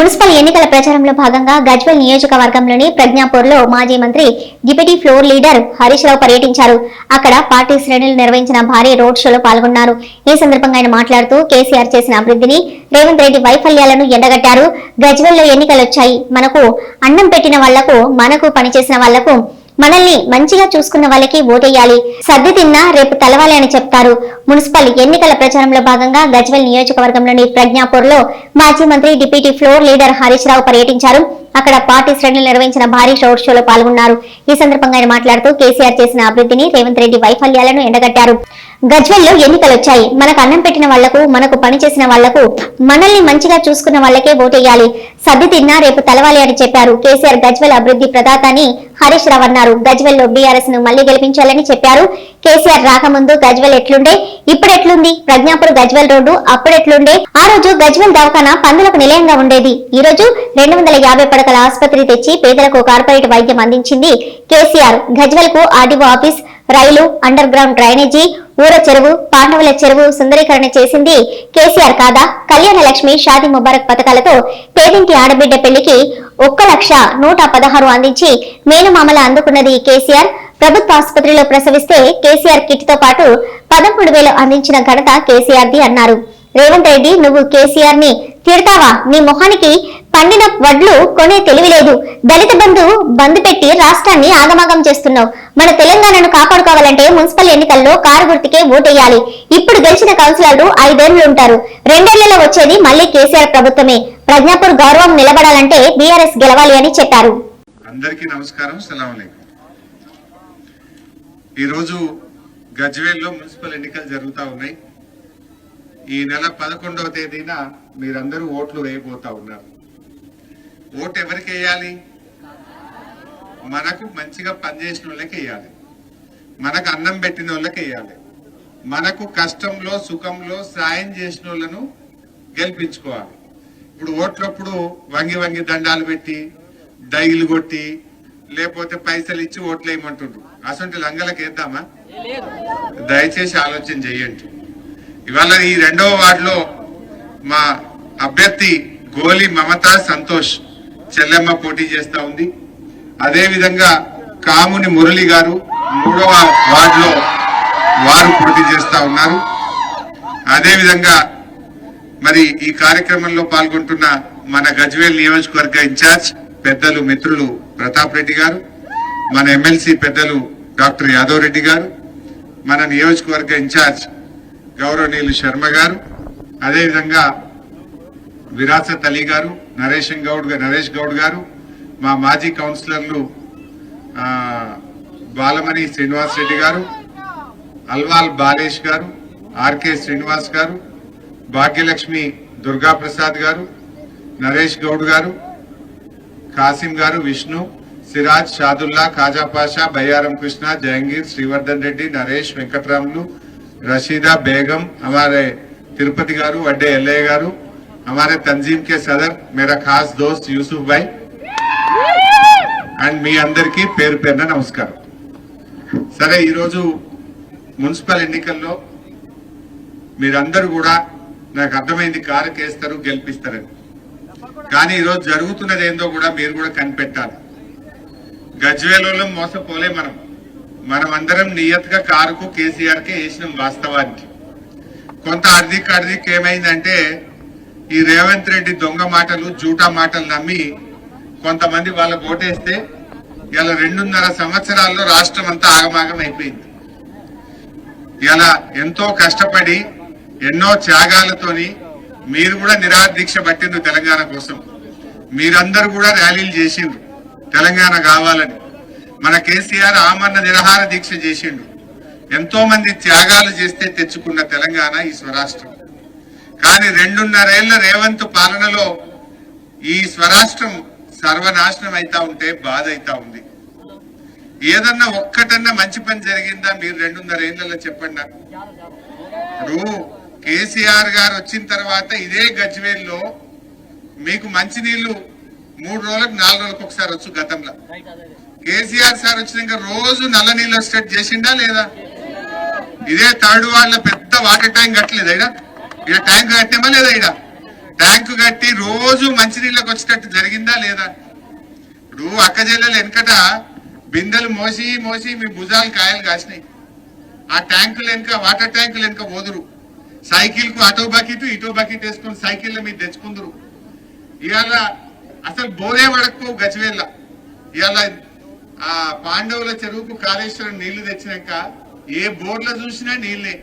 Municipal ఎన్నికల ప్రచారంలో భాగంగా గజ్వెల్ నియోజకవర్గంలోని ప్రజ్ఞాపూర్లో మాజీ మంత్రి deputy floor leader Harish Rao పర్యటించారు. అక్కడ పార్టీ శ్రేణులు నిర్వహించిన భారీ రోడ్ షోలో పాల్గొన్నారు. ఈ సందర్భంగా ఆయన మాట్లాడుతూ కేసీఆర్ చేసిన అభివృద్ధిని రేవంత్ రెడ్డి వైఫల్యాలను ఎండగట్టారు. గజ్వెల్లో ఎన్నికలు వచ్చాయి మనకు అన్నం పెట్టిన వాళ్ళకు మనకు పనిచేసిన వాళ్ళకు మనల్ని మంచిగా చూసుకున్న వాళ్ళకి ఓటేయాలి. సర్ది తిన్నా రేపు తలవాలి అని చెప్తారు. మున్సిపల్ ఎన్నికల ప్రచారంలో భాగంగా గజ్వెల్ నియోజకవర్గంలోని ప్రజ్ఞాపూర్లో మాజీ మంత్రి deputy floor leader Harish Rao పర్యటించారు. అక్కడ పార్టీ శ్రేణులు నిర్వహించిన భారీ రోడ్ షోలో పాల్గొన్నారు. ఈ సందర్భంగా ఆయన మాట్లాడుతూ కేసీఆర్ చేసిన అభివృద్ధిని రేవంత్ రెడ్డి వైఫల్యాలను ఎండగట్టారు. గజ్వెల్లో ఎన్నికలు వచ్చాయి. మనకు అన్నం పెట్టిన వాళ్ళకు మనకు పని చేసిన వాళ్ళకు మనల్ని మంచిగా చూసుకున్న వాళ్ళకే ఓటేయాలి. సర్ది తిన్నా రేపు తలవాలి అని చెప్పారు. కేసీఆర్ గజ్వెల్ అభివృద్ధి ప్రదాత అని హరీష్ రావు అన్నారు. గజ్వెల్లో బీఆర్ఎస్ను మళ్ళీ గెలిపించాలని చెప్పారు. కేసీఆర్ రాకముందు గజ్వెల్ ఎట్లుండే? ఇప్పుడు ఎట్లుంది? ప్రజ్ఞాపూర్ గజ్వెల్ రోడ్డు అప్పుడు ఎట్లుండే? ఆ రోజు గజ్వెల్ దవాఖాన పందులకు నిలయంగా ఉండేది. ఈ రోజు రెండు వందల యాభై పడకల ఆసుపత్రి తెచ్చి పేదలకు కార్పొరేట్ వైద్యం అందించింది KCR. గజ్వెల్కు RDO office rail under ground drainage ఊర చెరువు పాండవుల చెరువు సుందరీకరణ చేసింది కేసీఆర్ కాదా? కళ్యాణ లక్ష్మి షాది ముబారక్ పథకాలతో పేదింటి ఆడబిడ్డ పెళ్ళికి ఒక్క లక్ష నూట పదహారు అందించి మేలుమామల అందుకున్నది కేసీఆర్. ప్రభుత్వ ఆసుపత్రిలో ప్రసవిస్తే కేసీఆర్ కిట్తో పాటు పదమూడు వేలు అందించిన ఘనత కేసీఆర్ ది అన్నారు. రేవంత్ రెడ్డి నువ్వు కేసీఆర్ని తిడతావా? నీ మొహానికి పండిన వడ్లు కొనే తెలివిలేదు దళిత బంధు బంద్ పెట్టి రాష్ట్రాన్ని ఆగమాగం చేస్తున్నావు. మన తెలంగాణను కాపాడుకోవాలంటే మున్సిపల్ ఎన్నికల్లో కారు గుర్తుకే ఓటేయాలి. ఇప్పుడు గెలిచిన కౌన్సిలర్లు ఐదేళ్ళు ఉంటారు. రెండేళ్ళలో వచ్చేది మళ్ళీ కేసీఆర్ ప్రభుత్వమే. ప్రజ్ఞాపూర్ గౌరవం నిలబడాలంటే బీఆర్ఎస్ గెలవాలి అని చెప్పారు. అందరికీ నమస్కారం. సలాం ఈరోజు గజ్వేల్లో మున్సిపల్ ఎన్నికలు జరుగుతూ ఉన్నాయి. ఈ నెల పదకొండవ తేదీన మీరందరూ ఓట్లు వేయబోతా ఉన్నారు. ఓటు ఎవరికి వేయాలి? మనకు మంచిగా పనిచేసిన వాళ్ళకి వేయాలి. మనకు అన్నం పెట్టిన వాళ్ళకి వేయాలి. మనకు కష్టంలో సుఖంలో సాయం చేసిన వాళ్ళను గెలిపించుకోవాలి. ఇప్పుడు ఓట్లప్పుడు వంగి వంగి దండాలు పెట్టి డైలు కొట్టి లేకపోతే పైసలు ఇచ్చి ఓట్లు వేయమంటుండ్రు. అసలు లంగలకు వేద్దామా? దయచేసి ఆలోచన చేయండి. ఇవాళ ఈ రెండవ వార్డులో మా అభ్యర్థి గోలి మమతా సంతోష్ చెల్లెమ్మ పోటీ చేస్తా ఉంది. అదే విధంగా కాముని మురళి గారు మూడవ వార్డులో వారు పోటీ చేస్తా ఉన్నారు. అదే విధంగా మరి ఈ కార్యక్రమంలో పాల్గొంటున్న మన గజ్వేల్ నియోజకవర్గ ఇన్ఛార్జ్ పెద్దలు మిత్రులు ప్రతాప్ రెడ్డి గారు మన ఎమ్మెల్సీ పెద్దలు డాక్టర్ యాదవ్ రెడ్డి గారు మన నియోజకవర్గ ఇన్ఛార్జ్ గౌరవనీయులు శర్మ గారు అదేవిధంగా విరాసత్ అలీ గారు నరేష్ గౌడ్ నరేష్ గౌడ్ గారు మా మాజీ కౌన్సిలర్లు బాలమణి శ్రీనివాస్ రెడ్డి గారు అల్వాల్ బాలేష్ గారు ఆర్కే శ్రీనివాస్ గారు భాగ్యలక్ష్మి దుర్గా ప్రసాద్ గారు నరేష్ గౌడ్ గారు కాసిం గారు విష్ణు సిరాజ్ షాదుల్లా ఖాజా పాషా బయ్యారం కృష్ణ జహంగీర్ శ్రీవర్ధన్ రెడ్డి నరేష్ వెంకట్రాములు రషీదా బేగం हमारे తిరుపతి గారు వడ్డే ఎల్లయ్య గారు हमारे तंजीम के सदर मेरा खास दोस्त యూసుఫ్ భాయ్ అండ్ మీ అందరికీ పేరు పేరున నమస్కారం సరే ఈరోజు మున్సిపల్ ఎన్నికల్లో మీరందరూ కూడా నాకు అర్థమైంది కారు కేస్తారు గెలిపిస్తారని కానీ ఈరోజు జరుగుతున్నది ఏందో కూడా మీరు కూడా కనిపెట్టాలి గజ్వేలలో మోసపోలే మనం. మనం అందరం నియత్గా కారుకు కేసీఆర్ కే వేసినాం వాస్తవానికి. కొంత అర్ధిక్ అర్ధిక్ ఏమైందంటే ఈ రేవంత్ రెడ్డి దొంగ మాటలు జూటా మాటలు నమ్మి కొంతమంది వాళ్ళ ఓటేస్తే ఇలా రెండున్నర సంవత్సరాల్లో రాష్ట్రం అంతా ఆగమాగం అయిపోయింది. ఇలా ఎంతో కష్టపడి ఎన్నో త్యాగాలతోని మీరు కూడా నిరాదీక్ష పట్టిండ్రు తెలంగాణ కోసం. మీరందరూ కూడా ర్యాలీలు చేసిండ్రు. తెలంగాణ కావాలని. మన కేసీఆర్ ఆమరణ నిరాహార దీక్ష చేసిండు. ఎంతో మంది త్యాగాలు చేస్తే తెచ్చుకున్న తెలంగాణ ఈ స్వరాష్ట్రం. కానీ రెండున్నరేళ్ళ రేవంత్ పాలనలో ఈ స్వరాష్ట్రం సర్వనాశనం అయితా ఉంటే బాధ అయితా ఉంది. ఏదన్నా ఒక్కటన్నా మంచి పని జరిగిందా మీరు రెండున్నర ఏళ్ళలో చెప్పండి ఇప్పుడు కేసీఆర్ గారు వచ్చిన తర్వాత ఇదే గజ్వేల్లో మీకు మంచినీళ్ళు మూడు రోజులకు నాలుగు రోజులకు ఒకసారి వచ్చు గతంలో. కేసీఆర్ సార్ వచ్చినాక రోజు నల్ల నీళ్ళు స్టేట్ చేసిండా లేదా? ఇదే థర్డ్ వాళ్ళ పెద్ద వాటర్ ట్యాంక్ కట్టలేదు ఇడ ఇక ట్యాంక్ కట్టామా లేదా ఇడ ట్యాంక్ కట్టి రోజు మంచినీళ్ళకి వచ్చేటట్టు జరిగిందా లేదా? ఇప్పుడు అక్క జిల్లాలు వెనకట బిందెలు మోసి మోసి మీ భుజాలు కాయలు కాసినాయి. ఆ ట్యాంకులు వెనుక వాటర్ ట్యాంకులు వెనుక పోదురు. సైకిల్కు అటో బకెట్ ఇటో బకెట్ వేసుకొని సైకిల్ మీరు తెచ్చుకుందరు. ఇవాళ అసలు బోరే పడకపోవు గచ్చివేళ్ళ ఇవాళ ఆ పాండవుల చెరువుకు కాళేశ్వరం నీళ్ళు తెచ్చినాక ఏ బోర్డులో చూసినా నీళ్ళే.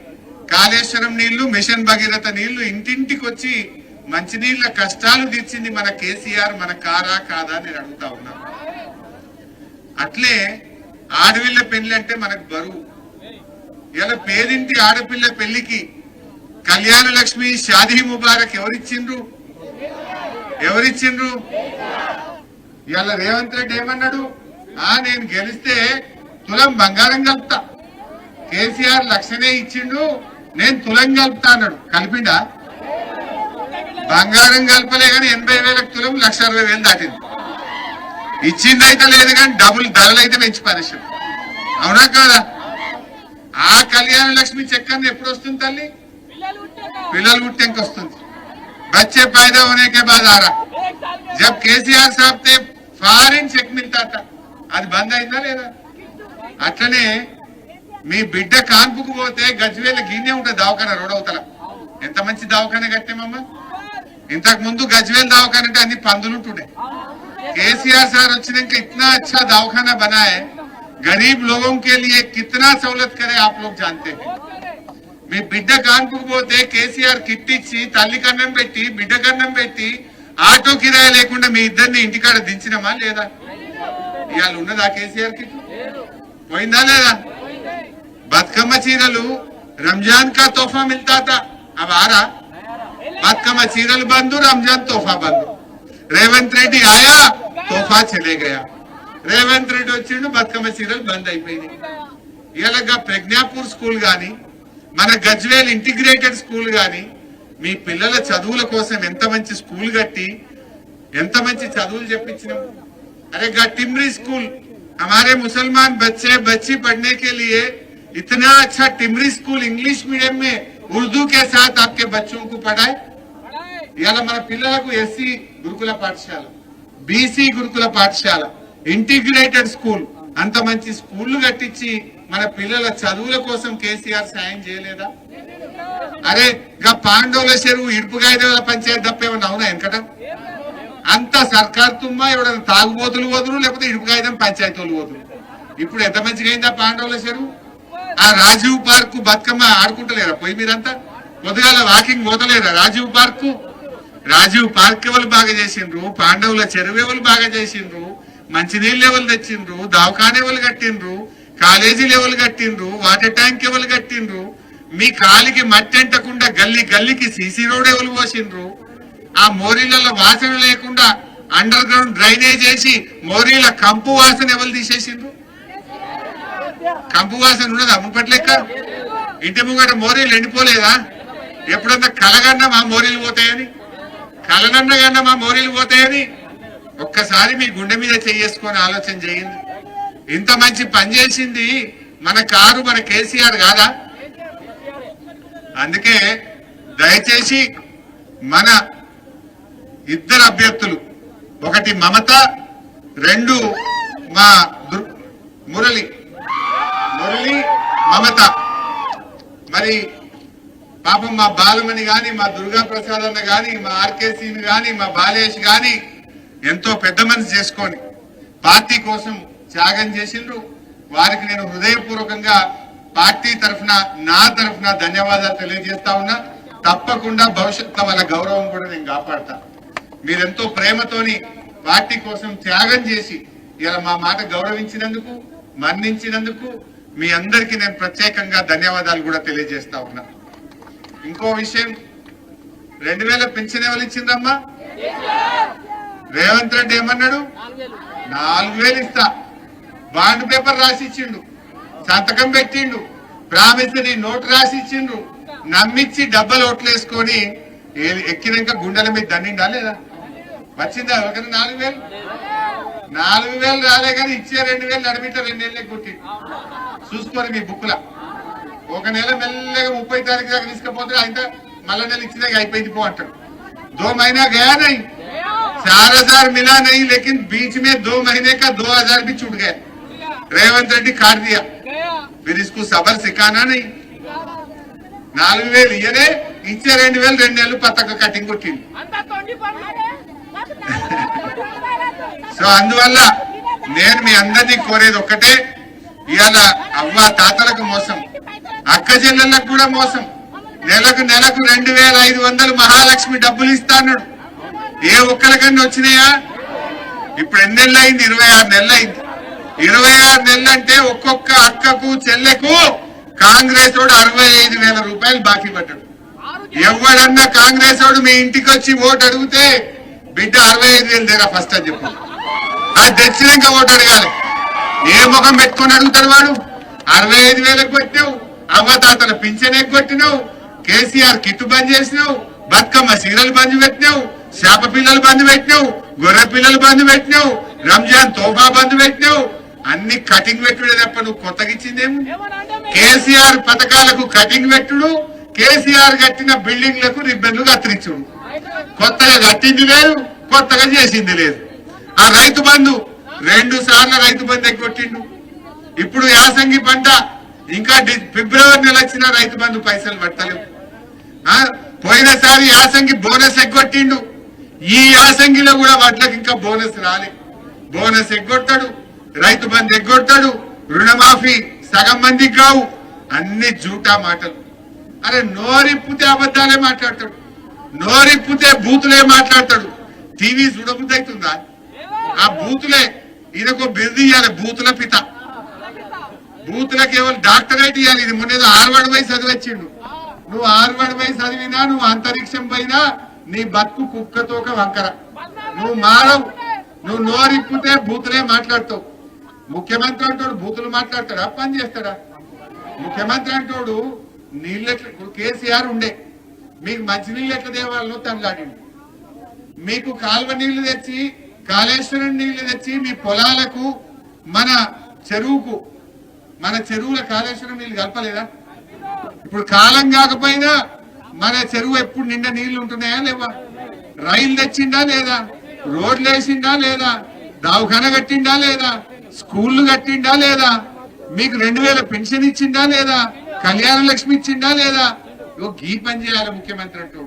కాళేశ్వరం నీళ్ళు మిషన్ భగీరథ నీళ్ళు ఇంటింటికి వచ్చి మంచినీళ్ళ కష్టాలు తీర్చింది మన కేసీఆర్ మన కారా కాదా అని నేను అడుగుతా ఉన్నా. అట్లే ఆడపిల్ల పెళ్ళి అంటే మనకు బరువు. ఇలా పేదింటి ఆడపిల్ల పెళ్ళికి కళ్యాణ లక్ష్మి షాదీ ముబారక్ ఎవరిచ్చిండ్రు? ఎవరిచ్చిండ్రు? ఇలా రేవంత్ రెడ్డి ఏమన్నాడు? నేను గెలిస్తే తులం బంగారం కలుపుతా కేసీఆర్ లక్షనే ఇచ్చిండు నేను తులం కలుపుతా అన్నాడు కలిపిండా బంగారం కలపలే కానీ ఎనభై వేలకు తులం లక్ష అరవై వేలు దాటింది ఇచ్చిందైతే లేదు కానీ డబుల్ ధరలు అయితే పెంచి పరిశ్రమ అవునా కాదా ఆ కళ్యాణ లక్ష్మి చక్కని ఎప్పుడు వస్తుంది తల్లి పిల్లలు పుట్టేంక వస్తుంది बच्चे पैदा होने के बाद आ रहा जब केसीआर साहब थे ఫారిన్ చెక్ మిగతా అది బంద్ అయిందా లేదా అట్లనే మీ బిడ్డ కాన్పుకు పోతే గజ్వేల గిన్నె ఉంటుంది దవాఖాన రోడవతల ఎంత మంచి దవాఖాన కట్టామమ్మా ఇంతకు ముందు గజ్వేల్ దవాఖాన అంటే అన్ని పందులుంటుండే केसीआर सर వచ్చినాక इतना अच्छा दवाखाना बना है गरीब लोगों के लिए कितना सहूलत करे आप लोग जानते हैं మీ బిడ్డ కాన్పుకు పోతే కేసీఆర్ కిట్ ఇచ్చి తల్లి కన్నం పెట్టి బిడ్డ కన్నం పెట్టి ఆటో కిరాయి లేకుండా మీ ఇద్దరిని ఇంటికాడ దించినమా లేదా ఇవాళ ఉన్నదా కేసీఆర్కి? పోయిందా లేదా? బతుకమ్మ చీరలు రంజాన్ కా తోఫా మిల్తాత అవి ఆరా? బతుకమ్మ చీరలు బంధు రంజాన్ తోఫా బంధు రేవంత్ రెడ్డి ఆయా? తోఫా చెలే గయా. రేవంత్ రెడ్డి వచ్చిండు బతుకమ్మ చీరలు బంద్ అయిపోయింది ఇలాగ ప్రజ్ఞాపూర్ స్కూల్ గాని మన గజ్వేల్ ఇంటిగ్రేటెడ్ స్కూల్ కానీ మీ పిల్లల చదువుల కోసం ఎంత మంచి స్కూల్ కట్టి ఎంత మంచి చదువులు చెప్పించినాము अरे गा टिमरी स्कूल हमारे मुसलमान बच्चे बच्ची पढ़ने के लिए इतना अच्छा टिमरी स्कूल इंग्लिश मीडियम में उर्दू के साथ आपके बच्चों को पढ़ाए ఇవాళ మన పిల్లలకు ఎస్సీ గురుకుల పాఠశాల బీసీ గురుకుల పాఠశాల ఇంటిగ్రేటెడ్ స్కూల్ అంత మంచి స్కూళ్లు కట్టించి మన పిల్లల చదువుల కోసం కేసీఆర్ సాయం చేయలేదా అరే గా పాండవుల చెరువు ఇడుపుగాయదేవుల పంచాయతీ తప్పేమన్నా అవునా వెనకట అంత సర్కార్ తుమ్మా ఎవడైనా తాగుబోతులు వదులు లేకపోతే ఇడుపుగాయదం పంచాయతీలు వదులు ఇప్పుడు ఎంత మంచిగా అయిందా పాండవుల చెరువు? ఆ రాజీవ్ పార్క్ బతుకమ్మ ఆడుకుంటలేరా పోయి మీరంతా? పొద్దుగాల వాకింగ్ పోతలేరా రాజీవ్ పార్క్? రాజీవ్ పార్క్ ఎవరు బాగా చేసిండ్రు? పాండవుల చెరువు ఎవరు బాగా చేసిండ్రు? మంచినీళ్ళు ఎవరు తెచ్చిండ్రు? దవాఖాన ఎవరు కట్టిండ్రు? కాలేజీ లెవెల్ కట్టిండ్రు? వాటర్ ట్యాంక్ ఎవరు కట్టిండ్రు? మీ కాలికి మట్టి అంటకుండా గల్లీ గల్లీకి సీసీ రోడ్ ఎవరు పోసిండ్రు? ఆ మోరీలలో వాసన లేకుండా అండర్ గ్రౌండ్ డ్రైనేజ్ వేసి మోరీల కంపు వాసన ఎవరు తీసేసిండ్రు? కంపు వాసన ఉన్నదా? ముప్పట్లెక్క ఇంటి ముంగట మోరీలు ఎండిపోలేదా? ఎప్పుడన్నా కలగన్నా మా మోరీలు పోతాయని? కలనన్న కన్నా మా మోరీలు పోతాయని? ఒక్కసారి మీ గుండె మీద చేసుకొని ఆలోచన చేయండి. ఇంత మంచి పని చేసింది మన కారు మన కేసీఆర్ కాదా? అందుకే దయచేసి మన ఇద్దరు అభ్యర్థులు. ఒకటి మమత రెండు మా మురళి. మురళి మమత. మరి పాపం మా బాలమణి గాని మా దుర్గా ప్రసాద్ అన్న గాని మా ఆర్కేసీని గాని మా బాలేష్ గాని ఎంతో పెద్ద మనసు చేసుకొని పార్టీ కోసం త్యాగం చేసిండ్రు. వారికి నేను హృదయపూర్వకంగా పార్టీ తరఫున నా తరఫున ధన్యవాదాలు తెలియజేస్తా ఉన్నా. తప్పకుండా భవిష్యత్తులో వాళ్ళ గౌరవం కూడా నేను కాపాడతాను మీరెంతో ప్రేమతోని పార్టీ కోసం త్యాగం చేసి ఇలా మా మాట గౌరవించినందుకు మన్నించినందుకు మీ అందరికీ నేను ప్రత్యేకంగా ధన్యవాదాలు కూడా తెలియజేస్తా ఉన్నా. ఇంకో విషయం రెండు వేల పెన్షన్ ఎవరు ఇచ్చిందమ్మా రేవంత్ రెడ్డి ఏమన్నాడు? నాలుగు వేలు ఇస్తా. బాండ్ పేపర్ రాసి ఇచ్చిండు. సంతకం పెట్టిండు. ప్రామిసరీ నోట్ రాసిచ్చిండు నమ్మిచ్చి డబ్బలు ఓట్లు వేసుకొని ఎక్కినాక గుండెల మీద దండిండా లేదా? వచ్చిందా ఎవరికైనా నాలుగు వేలు నాలుగు వేలు రాలే కానీ ఇచ్చే రెండు వేలు నడిమిట రెండు వేలు కొట్టి చూసుకోరు మీ బుక్ల ఒక నెల మెల్లగా ముప్పై తారీఖు దాకా తీసుకపోతే ఆయన మళ్ళా నెల ఇచ్చినాక అయిపోయింది పో అంటాడు दो महीना गया नहीं चार हजार मिला नहीं लेकिन बीच में दो महीने का दो हजार भी छूट गए रेवंत रेड्डी काट दिया फिर इसको सबर सिखाना नहीं నాలుగు వేలు ఇయ్యనే ఇచ్చే రెండు వేలు రెండు నెలలు పతక కటింగ్ కొట్టింది అంతా తొండి సో అందువల్ల నేను మీ అందరినీ కోరేది ఒక్కటే ఇవాళ అవ్వ తాతలకు మోసం అక్క చెల్లెళ్ళకు కూడా మోసం. నెలకు నెలకు రెండు వేల ఐదు వందలు మహాలక్ష్మి డబ్బులు ఇస్తాడు ఏ ఒక్కరికన్నా వచ్చినాయా? ఇప్పుడు ఎన్ని నెలలు అయింది ఇరవై ఆరు నెలలు అయింది ఇరవై ఆరు నెలలు అంటే ఒక్కొక్క అక్కకు చెల్లెకు కాంగ్రెస్ వాడు అరవై ఐదు వేల రూపాయలు బాకీ పడ్డాడు. ఎవడన్నా కాంగ్రెస్ వాడు మీ ఇంటికి వచ్చి ఓటు అడిగితే బిడ్డ అరవై ఐదు వేలు దగ్గర ఫస్ట్ అని చెప్పు. అది తెచ్చినాక ఓటు అడగాలి ఏ ముఖం పెట్టుకొని అడుగుతాడు వాడు? అరవై ఐదు వేలకు కొట్టినావు తాతల పింఛన్ కొట్టినావు కేసీఆర్ కిట్టు బంద్ చేసినావు బతుకమ్మ సీరలు బంద్ పెట్టినావు చేప పిల్లలు బంద్ పెట్టినావు గొర్రె పిల్లలు బంద్ పెట్టినావు రంజాన్ తోఫా బంద్ పెట్టినావు. అన్ని కటింగ్ పెట్టుడే తప్ప నువ్వు కొత్తగా ఇచ్చిందేమో కేసీఆర్ పథకాలకు కటింగ్ పెట్టుడు కేసీఆర్ కట్టిన బిల్డింగ్లకు రిబ్బన్లు కత్తిరించుడు. కొత్తగా కట్టింది లేదు కొత్తగా చేసింది లేదు. ఆ రైతు బంధు రెండు సార్లు రైతు బంధు ఎగ్గొట్టిండు ఇప్పుడు యాసంగి పంట ఇంకా డి- ఫిబ్రవరి నెల వచ్చిన రైతు బంధు పైసలు పట్టలేవు ఆ, పోయినసారి యాసంగి బోనస్ ఎగ్గొట్టిండు ఈ యాసంగిలో కూడా వాటికి ఇంకా బోనస్ రాలే. బోనస్ ఎగ్గొట్టాడు రైతు బంధు ఎగ్గొట్టాడు రుణమాఫీ సగం మందికి కావు. అన్ని జూటా మాటలు. అరే నోరిప్పితే అబద్ధాలే మాట్లాడతాడు. నోరిప్పితే బూతులే మాట్లాడతాడు. టీవీ చూడబుద్ధి అవుతుందా? ఆ బూతులే ఈయనకు బిరుదు ఇవ్వాలి బూతుల పిత. బూతులకు కేవలం డాక్టరేట్ ఇవ్వాలి ఇది మొన్న ఏదో హార్వర్డ్ పోయి చదివచ్చిండు. నువ్వు హార్వర్డ్ పోయి చదివినా నువ్వు అంతరిక్షం పోయినా నీ బతుకు కుక్కతోక వంకర. నువ్వు మారవు. నువ్వు నోరిప్పితే బూతులే మాట్లాడతావు. ముఖ్యమంత్రి అంటాడు బూతులు మాట్లాడతాడా? పని చేస్తాడా? ముఖ్యమంత్రి అంటాడు నీళ్ళు కేసీఆర్ ఉండే. మీకు మంచినీళ్ళు ఎట్లా దేవాలనో తనలాడిండు మీకు కాలువ నీళ్ళు తెచ్చి కాళేశ్వరం నీళ్ళు తెచ్చి మీ పొలాలకు మన చెరువుకు మన చెరువుల కాళేశ్వరం నీళ్ళు కలపలేదా? ఇప్పుడు కాలం కాకపోయినా మన చెరువు ఎప్పుడు నిండా నీళ్ళు ఉంటున్నాయా లేవా? రైలు తెచ్చిందా లేదా? రోడ్లు వేసిందా లేదా? దవాఖాన కట్టిందా లేదా? స్కూళ్ళు కట్టిందా లేదా? మీకు రెండు వేల పెన్షన్ ఇచ్చిందా లేదా? కళ్యాణ లక్ష్మి ఇచ్చిందా లేదా? ఇగో గీ పని చేయాలి ముఖ్యమంత్రి అంటూ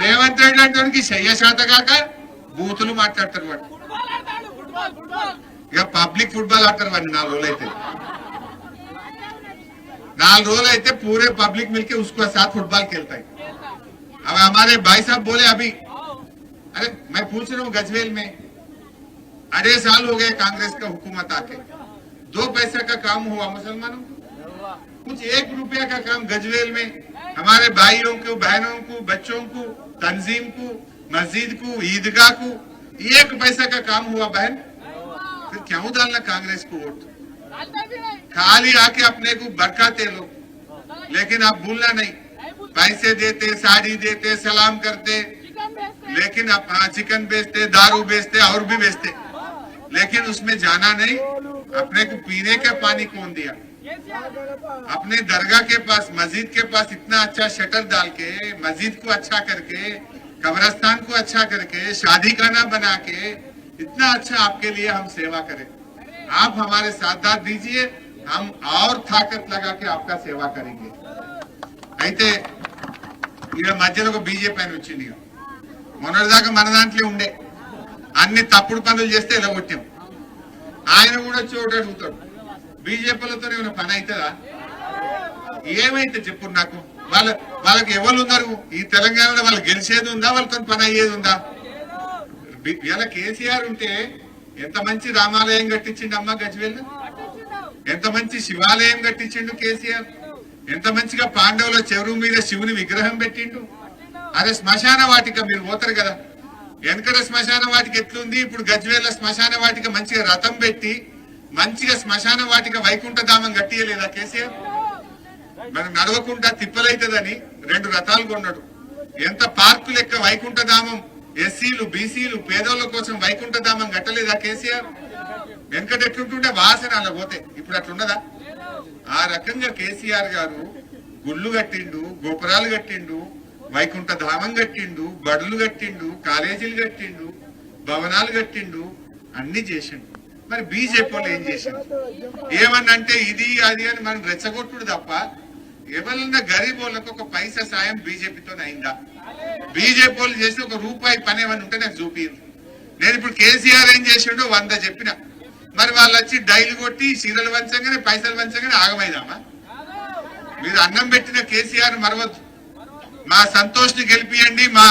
రేవంత్ రెడ్డి అంటే శయ్య శాత కాక బూతులు మాట్లాడతారు వాడు ఫుట్బాల్ ఆడతాడు ఫుట్బాల్ ఫుట్బాల్ ఇక పబ్లిక్ ఫుట్బాల్ ఆడతారు వాడిని నాలుగు రోజులు అయితే नाल रोल అయితే पूरे पब्लिक मिलके उसको साथ फुटबॉल खेलता है अब हमारे भाई साहब बोले अभी अरे मैं पूछ रहा हूँ गजवेल में अढ़ाई साल हो गए कांग्रेस का हुकूमत आके दो पैसा का काम हुआ मुसलमानों को कुछ एक रुपया का काम गजवेल में। हमारे भाइयों को, बहनों को, बच्चों को, तंजीम को, मस्जिद को, ईदगाह को, एक पैसा का काम हुआ, बहन। फिर क्यों डालना कांग्रेस को वोट? खाली आके अपने को बरकाते लोग लेकिन आप भूलना नहीं। पैसे देते, साड़ी देते, सलाम करते। लेकिन आप हाँ चिकन बेचते, दारू बेचते, और भी बेचते। लेकिन उसमें जाना नहीं। अपने को पीने का पानी कौन दिया? अपने दरगाह के पास मस्जिद के पास इतना अच्छा शटर डाल के मस्जिद को अच्छा करके कब्रस्तान को अच्छा करके शादी खाना बना के इतना अच्छा आपके लिए हम सेवा करें आप हमारे साथ दाद दीजिए हम और ताकत लगा के आपका सेवा करेंगे అయితే ఈడ మధ్యలో ఒక బీజేపీ అని వచ్చింది ఇక. మొన్నటిదాకా మన దాంట్లో ఉండే అన్ని తప్పుడు పనులు చేస్తే ఇలా కొట్టాం ఆయన కూడా చోటు అడుగుతాడు బీజేపీలతో ఏమైనా పని అవుతుందా? ఏమైతే చెప్పు నాకు. వాళ్ళ వాళ్ళకి ఎవరు ఉన్నారు? ఈ తెలంగాణలో వాళ్ళు గెలిచేది ఉందా? వాళ్ళతో పని అయ్యేది ఉందా? బి- ఇలా కేసీఆర్ ఉంటే ఎంత మంచి రామాలయం కట్టించిండు అమ్మ గజ్వేల్? ఎంత మంచి శివాలయం కట్టించిండు కేసీఆర్? ఎంత మంచిగా పాండవుల చెరువు మీద శివుని విగ్రహం పెట్టిండు? అరే శ్మశాన వాటిక మీరు పోతారు కదా. వెనకడ శ్మశాన వాటిక ఎట్లుంది? ఇప్పుడు గజ్వేల శ్మశాన వాటిక మంచిగా రథం పెట్టి మంచిగా శ్మశాన వాటిక వైకుంఠధామం కట్టియలేదా కేసీఆర్? మనం నడవకుండా తిప్పలైతుందని రెండు రథాలు కొన్నాడు. ఎంత పార్కు లెక్క వైకుంఠధామం ఎస్సీలు బీసీలు పేదోళ్ళ కోసం వైకుంఠధామం కట్టలేదా కేసీఆర్? వెనకట ఎట్లుంటుండే వాసన అలా పోతే ఇప్పుడు అట్లున్నదా ఆ రకంగా కేసీఆర్ గారు గుళ్ళు కట్టిండు గోపురాలు కట్టిండు వైకుంఠ ధామం కట్టిండు బడులు కట్టిండు కాలేజీలు కట్టిండు భవనాలు కట్టిండు అన్ని చేసిండు. మరి బీజేపీ వాళ్ళు ఏం చేసిండు ఏమన్నంటే ఇది అది అని మనం రెచ్చగొట్టుడు తప్ప ఎవరన్నా గరీబ్ వాళ్ళకు ఒక పైసా సాయం బీజేపీతో అయిందా? బీజేపీ వాళ్ళు చేసి ఒక రూపాయి పని ఏమన్నా ఉంటే నాకు చూపించు నేను ఇప్పుడు కేసీఆర్ ఏం చేసిండో వంద చెప్పిన. మరి వాళ్ళు వచ్చి డైలు కొట్టి చీరలు వంచగానే పైసలు వంచగానే ఆగమైదామా మీరు అన్నం పెట్టిన కేసీఆర్ మరవద్దు. మా సంతోష్ని గెలిపియండి మా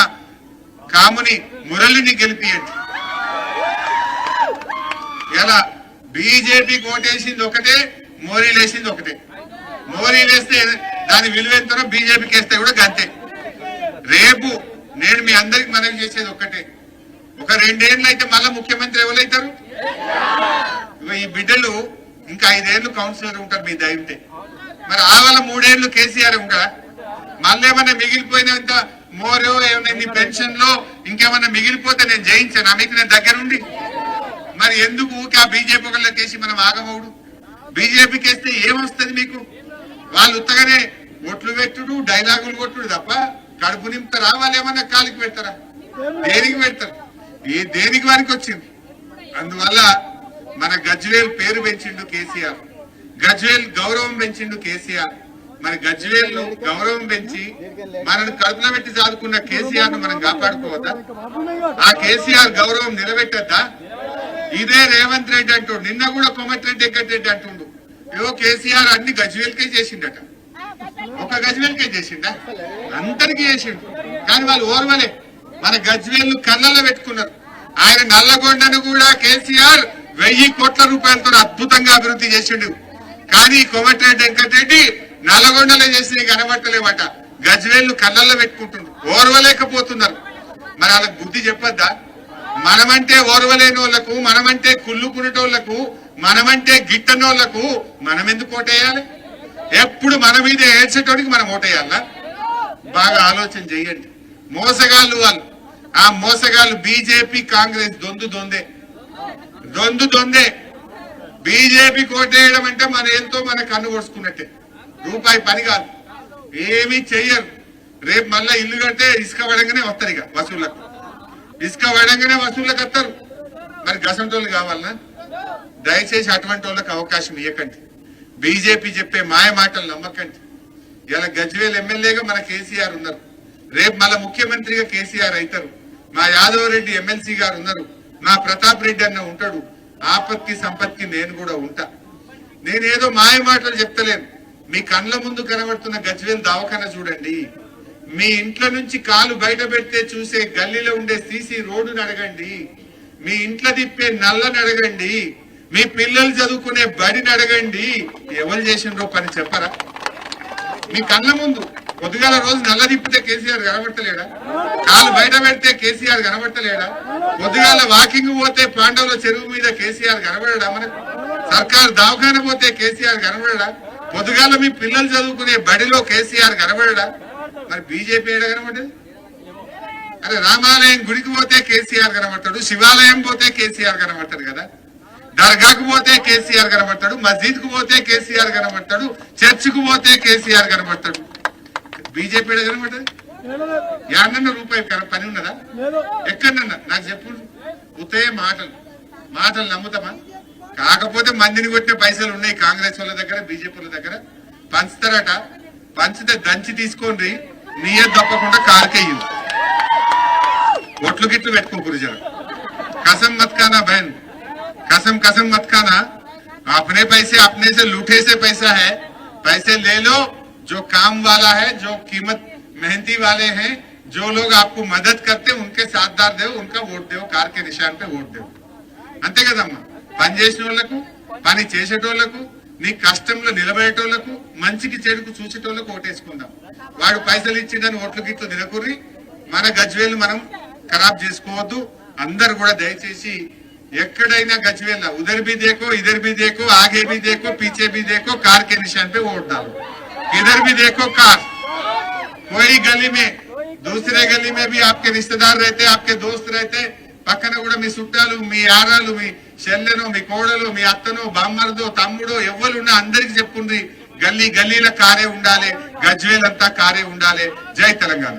కాముని మురళిని గెలిపియండి. ఎలా? బీజేపీ ఓటేసింది ఒకటే మోరీలు వేసింది ఒకటే. మోరీలు వేస్తే దాని విలువ ఎంతనో బీజేపీకి వేస్తే కూడా గంతే. రేపు నేను మీ అందరికి మనవి చేసేది ఒక్కటే. ఒక రెండేళ్ళు అయితే మళ్ళా ముఖ్యమంత్రి ఎవరైతారు? ఈ బిడ్డలు ఇంకా ఐదేళ్ళు కౌన్సిలర్ ఉంటారు మీ దయంటే మరి ఆ మూడేళ్ళు కేసీఆర్ ఉంటా మళ్ళీ ఏమైనా మిగిలిపోయినంత మోరో ఏమైనా నీ పెన్షన్లో ఇంకేమైనా మిగిలిపోతే నేను జయించాను? మీకు నేను దగ్గరుండి? మరి ఎందుకు ఊకే ఆ బీజేపీ ఒకళ్ళకి వేసి మనం ఆగమవుడు? బీజేపీకి వేస్తే ఏమొస్తుంది మీకు? వాళ్ళు ఉత్తగానే ఒట్లు పెట్టుడు డైలాగులు కొట్టుడు తప్ప కడుపు నింపుతారా వాళ్ళు ఏమన్నా కాలికి పెడతారా? దేనికి పెడతారు? ఏ దేనికి వారికి వచ్చింది అందువల్ల మన గజ్వేల్ పేరు పెంచిండు కేసీఆర్. గజ్వేల్ గౌరవం పెంచిండు కేసీఆర్. మరి గజ్వేల్ గౌరవం పెంచి మనల్ని కడుపులో పెట్టి సాదుకున్న కేసీఆర్ను మనం కాపాడుకోవద్దా? ఆ కేసీఆర్ గౌరవం నిలబెట్టద్దా? ఇదే రేవంత్ రెడ్డి అంటుండు. నిన్న కూడా కొమటిరెడ్డి వెంకటరెడ్డి అంటుండు. ఏవో కేసీఆర్ అన్ని గజ్వేల్కే చేసిండట. ఒక గజ్వేల్కే చేసిండా? అందరికీ చేసిండు. కానీ వాళ్ళు ఓర్వలే. మన గజ్వేల్ కళ్ళలో పెట్టుకున్నారు. ఆయన నల్లగొండను కూడా కేసీఆర్ వెయ్యి కోట్ల రూపాయలతో అద్భుతంగా అభివృద్ధి చేసిండు. కానీ కోమటిరెడ్డి వెంకటరెడ్డి నల్లగొండలో చేసిన కనబట్టలేవట గజ్వేళ్ళు కళ్ళల్లో పెట్టుకుంటుండ్రు ఓర్వలేకపోతున్నారు. మరి వాళ్ళకి బుద్ధి చెప్పొద్దా? మనమంటే ఓర్వలేనోళ్ళకు మనమంటే కుళ్ళుకునేటోళ్ళకు మనమంటే గిట్టనోళ్ళకు మనం ఎందుకు ఓటేయాలి ఎప్పుడు మన మీద ఏడ్చేటోడికి మనం ఓటేయాలా బాగా ఆలోచన చెయ్యండి మోసగాళ్ళు వాళ్ళు. ఆ మోసగాళ్ళు బీజేపీ కాంగ్రెస్ దొందు దొందే. దొందు దొందే. బీజేపీ కోటేయడం అంటే మన ఎంతో మన కన్ను కొడుచుకున్నట్టే రూపాయి పని కాదు. ఏమీ చెయ్యరు. రేపు మళ్ళా ఇల్లు కడితే ఇసుక పడంగానే వస్తారు ఇక వసూళ్ళకు ఇసుక పడంగానే వసూళ్ళకి వస్తారు మరి గసంటోళ్ళు కావాలనా? దయచేసి అటువంటి వాళ్ళకి అవకాశం ఇవ్వకండి బీజేపీ చెప్పే మాయ మాటలు నమ్మకండి. ఇలా గజ్వేల్ ఎమ్మెల్యేగా మన కేసీఆర్ ఉన్నారు. రేపు మళ్ళా ముఖ్యమంత్రిగా కేసీఆర్ అవుతారు. మా యాదవ్ రెడ్డి ఎమ్మెల్సీ గారు ఉన్నారు. మా ప్రతాప్ రెడ్డి అన్న ఉంటాడు. ఆపత్తి సంపత్తి నేను కూడా ఉంటా. నేనేదో మాయ మాటలు చెప్తలేను. మీ కండ్ల ముందు కనబడుతున్న గజ్వేల్ దవాఖాన చూడండి. మీ ఇంట్లో నుంచి కాలు బయట పెడితే చూసే గల్లీలో ఉండే సీసీ రోడ్డు అడగండి. మీ ఇంట్లో తిప్పే నల్లని అడగండి. మీ పిల్లలు చదువుకునే బడిని అడగండి. ఎవరు చేసిండ్రో పని చెప్పరా? మీ కళ్ళ ముందు పొద్దుగాల రోజు నల్ల తిప్పితే కేసీఆర్ కనబడతలేడా? కాలు బయట పెడితే కేసీఆర్ కనబడతలేడా? పొద్దుగాల వాకింగ్ పోతే పాండవుల చెరువు మీద కేసీఆర్ కనబడడా మనకు? సర్కార్ దవాఖాన పోతే కేసీఆర్ కనబడడా? పొద్దుగాల మీ పిల్లలు చదువుకునే బడిలో కేసీఆర్ కనబడడా? మరి బీజేపీ ఏడ కనబడ్డది? అరే రామాలయం గుడికి పోతే కేసీఆర్ కనబడతాడు శివాలయం పోతే కేసీఆర్ కనబడతాడు కదా. దర్గాకు పోతే కేసీఆర్ కనబడతాడు మస్జిద్కు పోతే కేసీఆర్ కనబడతాడు చర్చ్కు పోతే కేసీఆర్ కనబడతాడు. బీజేపీ కనబడ్డది? యాడన్న రూపాయి పని ఉన్నదా? ఎక్కడన్నా నాకు చెప్పు. ఉత్తయే మాటలు. మాటలు నమ్ముతామా? కాకపోతే మందిని కొట్టిన పైసలు ఉన్నాయి కాంగ్రెస్ వాళ్ళ దగ్గర బీజేపీ వాళ్ళ దగ్గర. పంచుతారట. పంచితే దంచి తీసుకోండి నీయ తప్పకుండా కారుకెయ్యింది ఒట్లు గిట్లు పెట్టుకోకూరు జర कसम मत खाना बहन कसम कसम मत खाना अपने पैसे अपने से लूटे से पैसा है पैसे ले लो जो काम वाला है जो कीमत मेहनती वाले हैं जो लोग आपको मदद करते उनके साथदार दो उनका वोट दो कार के निशान पे वोट दो అంతే కదమ్మా పని చేసిన వాళ్ళకు పని చేసేటోళ్లకు నీ కష్టంలో నిలబడేటోళ్లకు మంచికి చెడుకు చూసేటోళ్లకు ఓటేసుకుందాం వాడు పైసలు ఇచ్చిండని ఓట్లు గిట్లు నిలకూరి మన గజ్వేలు మనం ఖరాబ్ చేసుకోవద్దు అందరు కూడా దయచేసి ఎక్కడైనా గజ్వేల్ ఉదర్ भी देखो इधर भी देखो आगे भी देखो पीछे भी देखो कार के निशान पे वोट डालो इधर भी देखो कार कोई गली में दूसरे गली में भी आपके रिश्तेदार रहते आपके दोस्त रहते పక్కన కూడా మీ చుట్టాలు మీ ఆరాలు మీ చెల్లెను మీ కోడలు మీ అత్తను బామ్మర్దో తమ్ముడు ఎవరున్నా ఉన్నా అందరికి చెప్పుండ్రి. గల్లీ గల్లీల కారే ఉండాలి గజ్వేలంతా కారే ఉండాలి. జై తెలంగాణ.